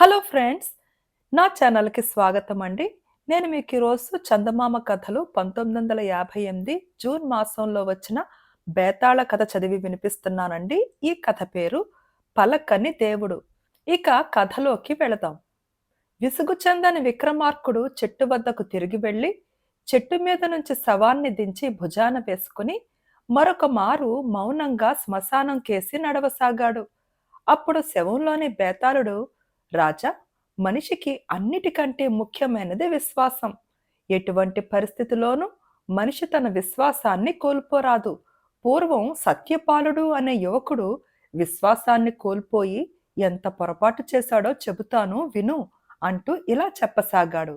Hello friends నా ఛానల్కి స్వాగతం అండి నేను మీకు ఈరోజు చందమామ కథలు పంతొమ్మిది వందల యాభై ఎనిమిది జూన్ మాసంలో వచ్చిన బేతాళ కథ చదివి వినిపిస్తున్నానండి. ఈ కథ పేరు పలకని దేవుడు. ఇక కథలోకి వెళదాం. విసుగు చెందని విక్రమార్కుడు చెట్టు వద్దకు తిరిగి వెళ్ళి చెట్టు మీద నుంచి శవాన్ని దించి భుజాన వేసుకుని మరొక మారు మౌనంగా శ్మశానం కేసి నడవసాగాడు. అప్పుడు శవంలోని బేతాళుడు రాజా మనిషికి అన్నిటికంటే ముఖ్యమైనది విశ్వాసం. ఎటువంటి పరిస్థితిలోనూ మనిషి తన విశ్వాసాన్ని కోల్పోరాదు. పూర్వం సత్యపాలుడు అనే యువకుడు విశ్వాసాన్ని కోల్పోయి ఎంత పొరపాటు చేశాడో చెబుతాను విను అంటూ ఇలా చెప్పసాగాడు.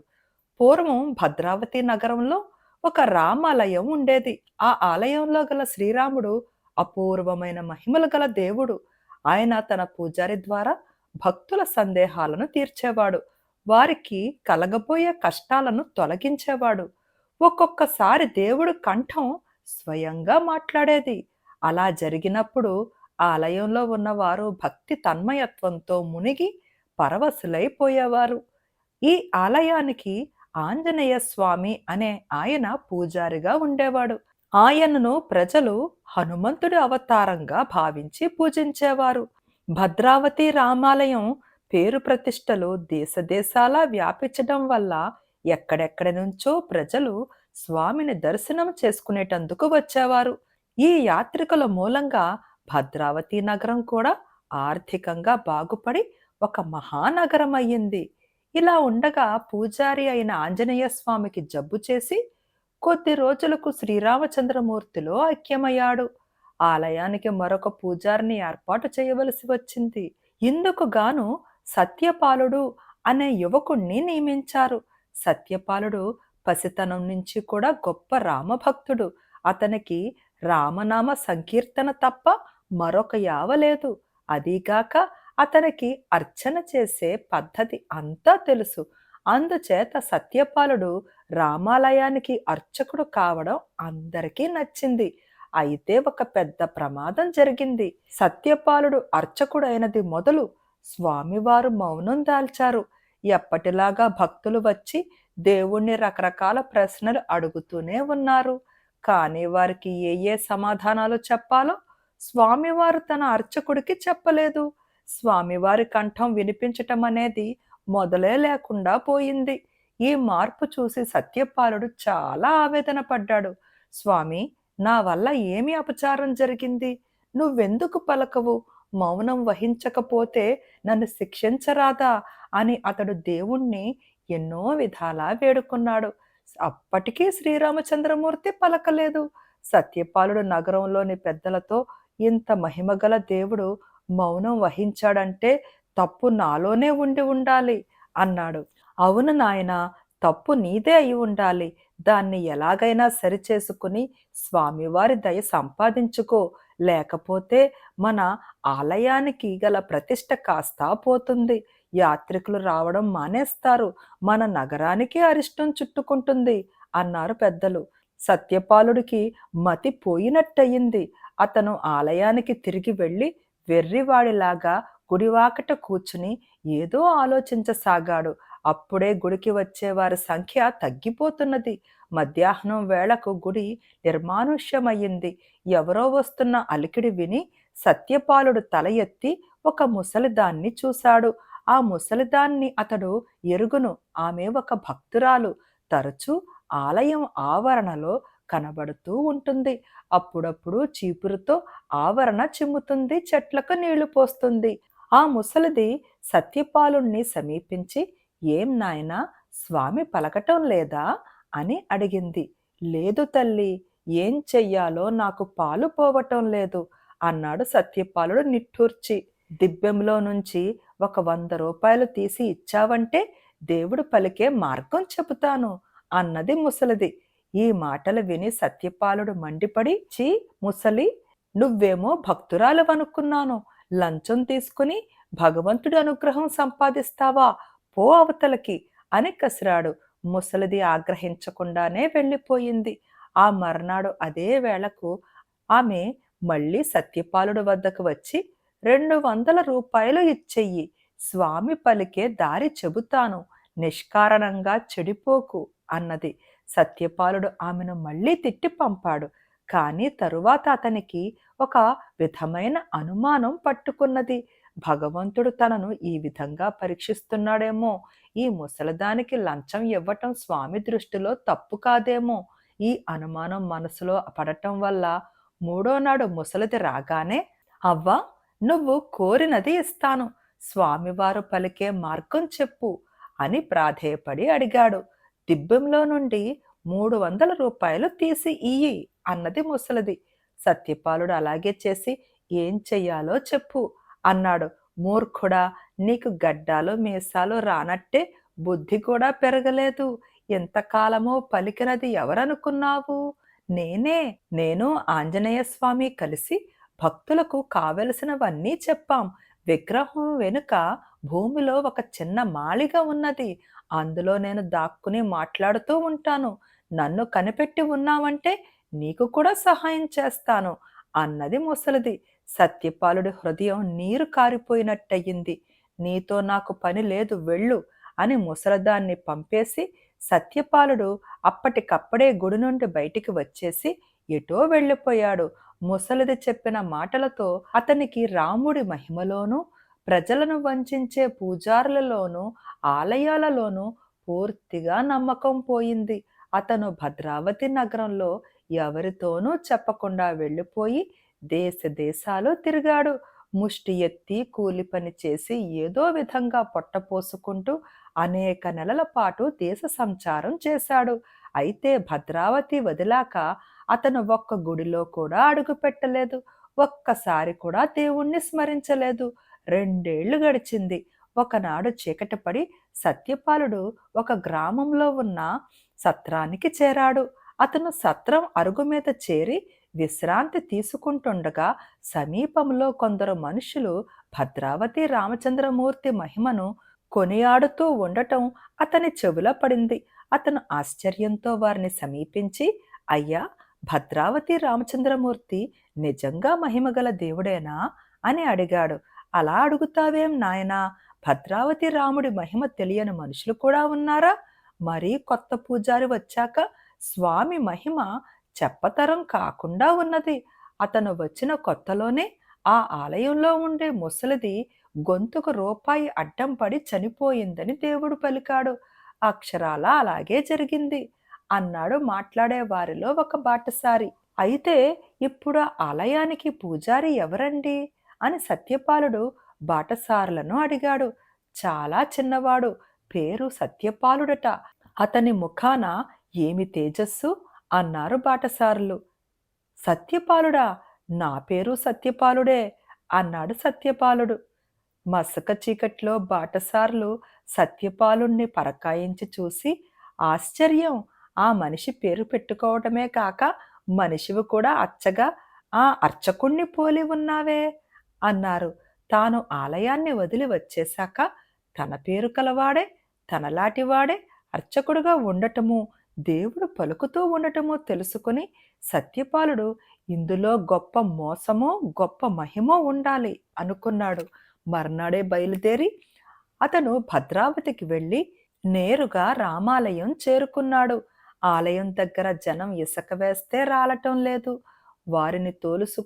పూర్వం భద్రావతి నగరంలో ఒక రామాలయం ఉండేది. ఆ ఆలయంలో గల శ్రీరాముడు అపూర్వమైన మహిమలు గల దేవుడు. ఆయన తన పూజారి ద్వారా భక్తుల సందేహాలను తీర్చేవాడు. వారికి కలగబోయే కష్టాలను తొలగించేవాడు. ఒక్కొక్కసారి దేవుడు కంఠం స్వయంగా మాట్లాడేది. అలా జరిగినప్పుడు ఆలయంలో ఉన్నవారు భక్తి తన్మయత్వంతో మునిగి పరవశులైపోయేవారు. ఈ ఆలయానికి ఆంజనేయ స్వామి అనే ఆయన పూజారిగా ఉండేవాడు. ఆయనను ప్రజలు హనుమంతుడి అవతారంగా భావించి పూజించేవారు. భద్రావతి రామాలయం పేరు ప్రతిష్టలు దేశదేశాలా వ్యాపించడం వల్ల ఎక్కడెక్కడి నుంచో ప్రజలు స్వామిని దర్శనం చేసుకునేటందుకు వచ్చేవారు. ఈ యాత్రికుల మూలంగా భద్రావతి నగరం కూడా ఆర్థికంగా బాగుపడి ఒక మహానగరం అయ్యింది. ఇలా ఉండగా పూజారి అయిన ఆంజనేయ స్వామికి జబ్బు చేసి కొద్ది రోజులకు శ్రీరామచంద్రమూర్తిలో ఐక్యమయ్యాడు. ఆలయానికి మరొక పూజారిని ఏర్పాటు చేయవలసి వచ్చింది. ఇందుకు గాను సత్యపాలుడు అనే యువకుణ్ణి నియమించారు. సత్యపాలుడు పసితనం నుంచి కూడా గొప్ప రామభక్తుడు. అతనికి రామనామ సంకీర్తన తప్ప మరొక యావలేదు. అదీగాక అతనికి అర్చన చేసే పద్ధతి అంతా తెలుసు. అందుచేత సత్యపాలుడు రామాలయానికి అర్చకుడు కావడం అందరికీ నచ్చింది. అయితే ఒక పెద్ద ప్రమాదం జరిగింది. సత్యపాలుడు అర్చకుడైనది మొదలు స్వామివారు మౌనం దాల్చారు. ఎప్పటిలాగా భక్తులు వచ్చి దేవుణ్ణి రకరకాల ప్రశ్నలు అడుగుతూనే ఉన్నారు. కానీ వారికి ఏ ఏ సమాధానాలు చెప్పాలో స్వామివారు తన అర్చకుడికి చెప్పలేదు. స్వామివారి కంఠం వినిపించటం అనేది మొదలే లేకుండా పోయింది. ఈ మార్పు చూసి సత్యపాలుడు చాలా ఆవేదన పడ్డాడు. స్వామి నా వల్ల ఏమి అపచారం జరిగింది? నువ్వెందుకు పలకవు? మౌనం వహించకపోతే నన్ను శిక్షించరాదా? అని అతడు దేవుణ్ణి ఎన్నో విధాలా వేడుకున్నాడు. అప్పటికీ శ్రీరామచంద్రమూర్తి పలకలేదు. సత్యపాలుడు నగరంలోని పెద్దలతో ఇంత మహిమగల దేవుడు మౌనం వహించాడంటే తప్పు నాలోనే ఉండి ఉండాలి అన్నాడు. అవును నాయన తప్పు నీదే అయి ఉండాలి. దాన్ని ఎలాగైనా సరిచేసుకుని స్వామివారి దయ సంపాదించుకో. లేకపోతే మన ఆలయానికి గల ప్రతిష్ట కాస్తా పోతుంది. యాత్రికులు రావడం మానేస్తారు. మన నగరానికి అరిష్టం చుట్టుకుంటుంది అన్నారు పెద్దలు. సత్యపాలుడికి మతి పోయినట్టయింది. అతను ఆలయానికి తిరిగి వెళ్ళి వెర్రివాడిలాగా గుడివాకట కూర్చుని ఏదో ఆలోచించసాగాడు. అప్పుడే గుడికి వచ్చేవారి సంఖ్య తగ్గిపోతున్నది. మధ్యాహ్నం వేళకు గుడి నిర్మానుష్యమయ్యింది. ఎవరో వస్తున్న అలికిడి విని సత్యపాలుడు తల ఎత్తి ఒక ముసలిదాన్ని చూశాడు. ఆ ముసలిదాన్ని అతడు ఎరుగును. ఆమె ఒక భక్తురాలు. తరచూ ఆలయం ఆవరణలో కనబడుతూ ఉంటుంది. అప్పుడప్పుడు చీపురుతో ఆవరణ చిమ్ముతుంది. చెట్లకు నీళ్ళు పోస్తుంది. ఆ ముసలిది సత్యపాలుణ్ణి సమీపించి ఏం నాయనా స్వామి పలకటం లేదా? అని అడిగింది. లేదు తల్లి ఏం చెయ్యాలో నాకు పాలు పోవటం లేదు అన్నాడు సత్యపాలుడు నిట్టూర్చి. దిబ్బెంలో నుంచి ఒక వంద రూపాయలు తీసి ఇచ్చావంటే దేవుడు పలికే మార్గం చెబుతాను అన్నది ముసలిది. ఈ మాటలు విని సత్యపాలుడు మండిపడి చీ ముసలి నువ్వేమో భక్తురాలు అనుకున్నాను లంచం తీసుకుని భగవంతుడి అనుగ్రహం సంపాదిస్తావా? పో అవతలకి అని కసిరాడు. ముసలిది ఆగ్రహించకుండానే వెళ్ళిపోయింది. ఆ మర్నాడు అదే వేళకు ఆమె మళ్ళీ సత్యపాలుడు వద్దకు వచ్చి రెండు వందల రూపాయలు ఇచ్చెయ్యి. స్వామి పలికే దారి చెబుతాను. నిష్కారణంగా చెడిపోకు అన్నది. సత్యపాలుడు ఆమెను మళ్ళీ తిట్టి పంపాడు. కానీ తరువాత అతనికి ఒక విధమైన అనుమానం పట్టుకున్నది. భగవంతుడు తనను ఈ విధంగా పరీక్షిస్తున్నాడేమో. ఈ ముసలదానికి లంచం ఇవ్వటం స్వామి దృష్టిలో తప్పు కాదేమో. ఈ అనుమానం మనసులో పడటం వల్ల మూడో నాడు ముసలిది రాగానే అవ్వ నువ్వు కోరినది ఇస్తాను. స్వామివారు పలికే మార్గం చెప్పు అని ప్రాధేయపడి అడిగాడు. దిబ్బెంలో నుండి మూడు వందల రూపాయలు తీసి ఇయ్యి అన్నది ముసలిది. సత్యపాలుడు అలాగే చేసి ఏం చెయ్యాలో చెప్పు. అన్నాడు. మూర్ఖుడా నీకు గడ్డాలు మీసాలు రానట్టే బుద్ధి కూడా పెరగలేదు. ఎంతకాలమో పలికినది ఎవరనుకున్నావు? నేనే నేను ఆంజనేయ స్వామి కలిసి భక్తులకు కావలసినవన్నీ చెప్పాం. విగ్రహం వెనుక భూమిలో ఒక చిన్న మాళిగ ఉన్నది. అందులో నేను దాక్కుని మాట్లాడుతూ ఉంటాను. నన్ను కనిపెట్టి ఉన్నావంటే నీకు కూడా సహాయం చేస్తాను అన్నది ముసలిది. సత్యపాలుడి హృదయం నీరు కారిపోయినట్టయింది. నీతో నాకు పని లేదు వెళ్ళు అని ముసలదాన్ని పంపేసి సత్యపాలుడు అప్పటికప్పుడే గుడి నుండి బయటికి వచ్చేసి ఎటో వెళ్ళిపోయాడు. ముసలిది చెప్పిన మాటలతో అతనికి రాముడి మహిమలోనూ ప్రజలను వంచే పూజారులలోనూ ఆలయాలలోనూ పూర్తిగా నమ్మకం పోయింది. అతను భద్రావతి నగరంలో ఎవరితోనూ చెప్పకుండా వెళ్ళిపోయి దేశ దేశాలు తిరిగాడు. ముష్టి ఎత్తి కూలి పని చేసి ఏదో విధంగా పొట్టపోసుకుంటూ అనేక నెలల పాటు దేశ సంచారం చేశాడు. అయితే భద్రావతి వదిలాక అతను ఒక్క గుడిలో కూడా అడుగు పెట్టలేదు. ఒక్కసారి కూడా దేవుణ్ణి స్మరించలేదు. రెండేళ్ళు గడిచింది. ఒకనాడు చీకటిపడి సత్యపాలుడు ఒక గ్రామంలో ఉన్న సత్రానికి చేరాడు. అతను సత్రం అరుగు మీద చేరి విశ్రాంతి తీసుకుంటుండగా సమీపంలో కొందరు మనుషులు భద్రావతి రామచంద్రమూర్తి మహిమను కొనియాడుతూ ఉండటం అతని చెవిలో పడింది. అతను ఆశ్చర్యంతో వారిని సమీపించి అయ్యా భద్రావతి రామచంద్రమూర్తి నిజంగా మహిమగల దేవుడేనా? అని అడిగాడు. అలా అడుగుతావేం నాయనా? భద్రావతి రాముడి మహిమ తెలియని మనుషులు కూడా ఉన్నారా? మరీ కొత్త పూజారి వచ్చాక స్వామి మహిమ చెప్పతరం కాకుండా ఉన్నది. అతను వచ్చిన కొత్తలోనే ఆ ఆలయంలో ఉండే ముసలిది గొంతుకు రూపాయి అడ్డం పడి చనిపోయిందని దేవుడు పలికాడు. అక్షరాల అలాగే జరిగింది. అన్నాడు మాట్లాడే వారిలో ఒక బాటసారి. అయితే ఇప్పుడు ఆలయానికి పూజారి ఎవరండి? అని సత్యపాలుడు బాటసారులను అడిగాడు. చాలా చిన్నవాడు. పేరు సత్యపాలుడట. అతని ముఖాన ఏమి తేజస్సు? అన్నారు బాటసారులు. సత్యపాలుడా నా పేరు సత్యపాలుడే అన్నాడు సత్యపాలుడు. మసక చీకట్లో బాటసారులు సత్యపాలుణ్ణి పరకాయించి చూసి ఆశ్చర్యం! ఆ మనిషి పేరు పెట్టుకోవటమే కాక మనిషివి కూడా అచ్చగా ఆ అర్చకుణ్ణి పోలి ఉన్నావే అన్నారు. తాను ఆలయాన్ని వదిలి వచ్చేశాక తన పేరు కలవాడే తనలాటివాడే అర్చకుడుగా ఉండటము దేవుడు పలుకుతూ ఉండటమో తెలుసుకుని సత్యపాలుడు ఇందులో గొప్ప మోసమో గొప్ప మహిమో ఉండాలి అనుకున్నాడు. మర్నాడే బయలుదేరి అతను భద్రావతికి వెళ్ళి నేరుగా రామాలయం చేరుకున్నాడు. ఆలయం దగ్గర జనం ఇసక వేస్తే రాలటం లేదు. వారిని తోలుసు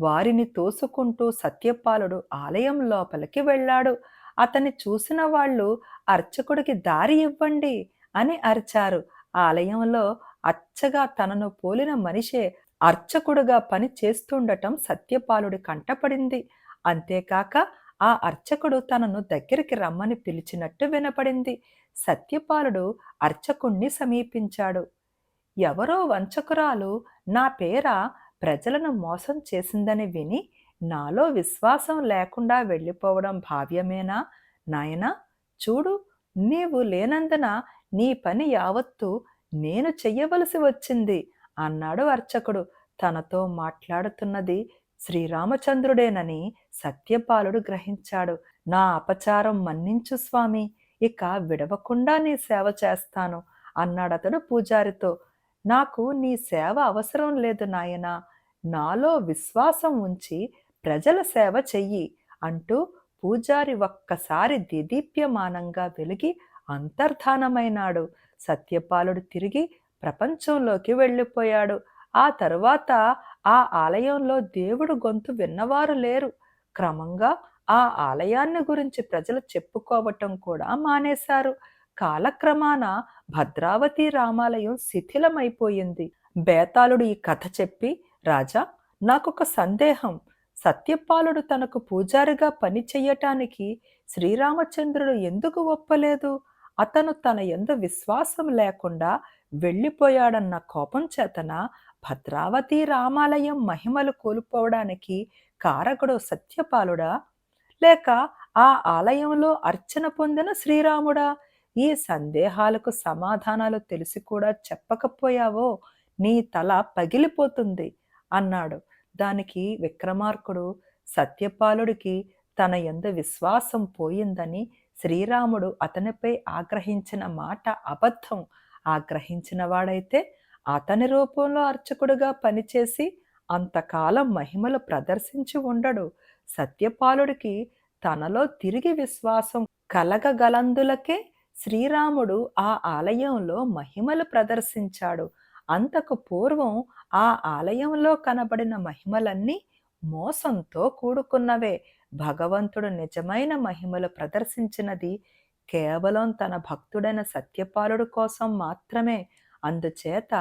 వారిని తోసుకుంటూ సత్యపాలుడు ఆలయం లోపలికి వెళ్ళాడు. అతన్ని చూసిన వాళ్ళు అర్చకుడికి దారి ఇవ్వండి అని అరిచారు. ఆలయంలో అచ్చగా తనను పోలిన మనిషే అర్చకుడుగా పని చేస్తుండటం సత్యపాలుడి కంటపడింది. అంతేకాక ఆ అర్చకుడు తనను దగ్గరికి రమ్మని పిలిచినట్టు వినపడింది. సత్యపాలుడు అర్చకుణ్ణి సమీపించాడు. ఎవరో వంచకురాలు నా పేర ప్రజలను మోసం చేసిందని విని నాలో విశ్వాసం లేకుండా వెళ్ళిపోవడం భావ్యమేనా? నాయనా చూడు నీవు లేనందున నీ పని యావత్తు నేను చెయ్యవలసి వచ్చింది అన్నాడు అర్చకుడు. తనతో మాట్లాడుతున్నది శ్రీరామచంద్రుడేనని సత్యపాలుడు గ్రహించాడు. నా అపచారం మన్నించు స్వామి ఇక విడవకుండా నీ సేవ చేస్తాను అన్నాడతడు పూజారితో. నాకు నీ సేవ అవసరం లేదు నాయనా నాలో విశ్వాసం ఉంచి ప్రజల సేవ చెయ్యి అంటూ పూజారి ఒక్కసారి దిదీప్యమానంగా వెలిగి అంతర్ధానమైనాడు. సత్యపాలుడు తిరిగి ప్రపంచంలోకి వెళ్ళిపోయాడు. ఆ తరువాత ఆ ఆలయంలో దేవుడు గొంతు విన్నవారు లేరు. క్రమంగా ఆ ఆలయాన్ని గురించి ప్రజలు చెప్పుకోవటం కూడా మానేశారు. కాలక్రమాన భద్రావతి రామాలయం శిథిలమైపోయింది. బేతాళుడు ఈ కథ చెప్పి రాజా నాకొక సందేహం. సత్యపాలుడు తనకు పూజారిగా పని చెయ్యటానికి శ్రీరామచంద్రుడు ఎందుకు ఒప్పలేదు? అతను తన ఎందు విశ్వాసం లేకుండా వెళ్ళిపోయాడన్న కోపం చేతన భద్రావతి రామాలయం మహిమలు కోల్పోవడానికి కారకుడు సత్యపాలుడా? లేక ఆ ఆలయంలో అర్చన పొందిన శ్రీరాముడా? ఈ సందేహాలకు సమాధానాలు తెలిసి కూడా చెప్పకపోయావో నీ తల పగిలిపోతుంది అన్నాడు. దానికి విక్రమార్కుడు సత్యపాలుడికి తన ఎందు విశ్వాసం పోయిందని శ్రీరాముడు అతనిపై ఆగ్రహించిన మాట అబద్ధం. ఆగ్రహించిన వాడైతే అతని రూపంలో అర్చకుడుగా పనిచేసి అంతకాలం మహిమలు ప్రదర్శించి ఉండడు. సత్యపాలుడికి తనలో తిరిగి విశ్వాసం కలగగలందులకే శ్రీరాముడు ఆ ఆలయంలో మహిమలు ప్రదర్శించాడు. అంతకు పూర్వం ఆ ఆలయంలో కనబడిన మహిమలన్నీ మోసంతో కూడుకున్నవే. భగవంతుడు నిజమైన మహిమలు ప్రదర్శించినది కేవలం తన భక్తుడైన సత్యపాలుడు కోసం మాత్రమే. అందుచేత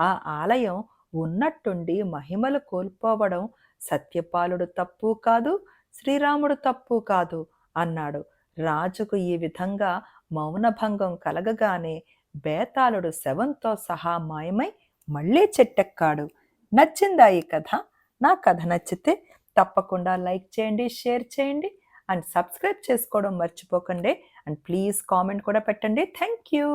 ఆ ఆలయం ఉన్నట్టుండి మహిమలు కోల్పోవడం సత్యపాలుడు తప్పు కాదు శ్రీరాముడు తప్పు కాదు అన్నాడు. రాజుకు ఈ విధంగా మౌనభంగం కలగగానే బేతాళుడు శవంతో సహా మాయమై మళ్ళీ చెట్టెక్కాడు. నచ్చిందా ఈ కథ? నా కథ నచ్చితే తప్పకుండా లైక్ చేయండి షేర్ చేయండి అండ్ సబ్స్క్రైబ్ చేసుకోవడం మర్చిపోకండి అండ్ ప్లీజ్ కామెంట్ కూడా పెట్టండి. Thank you.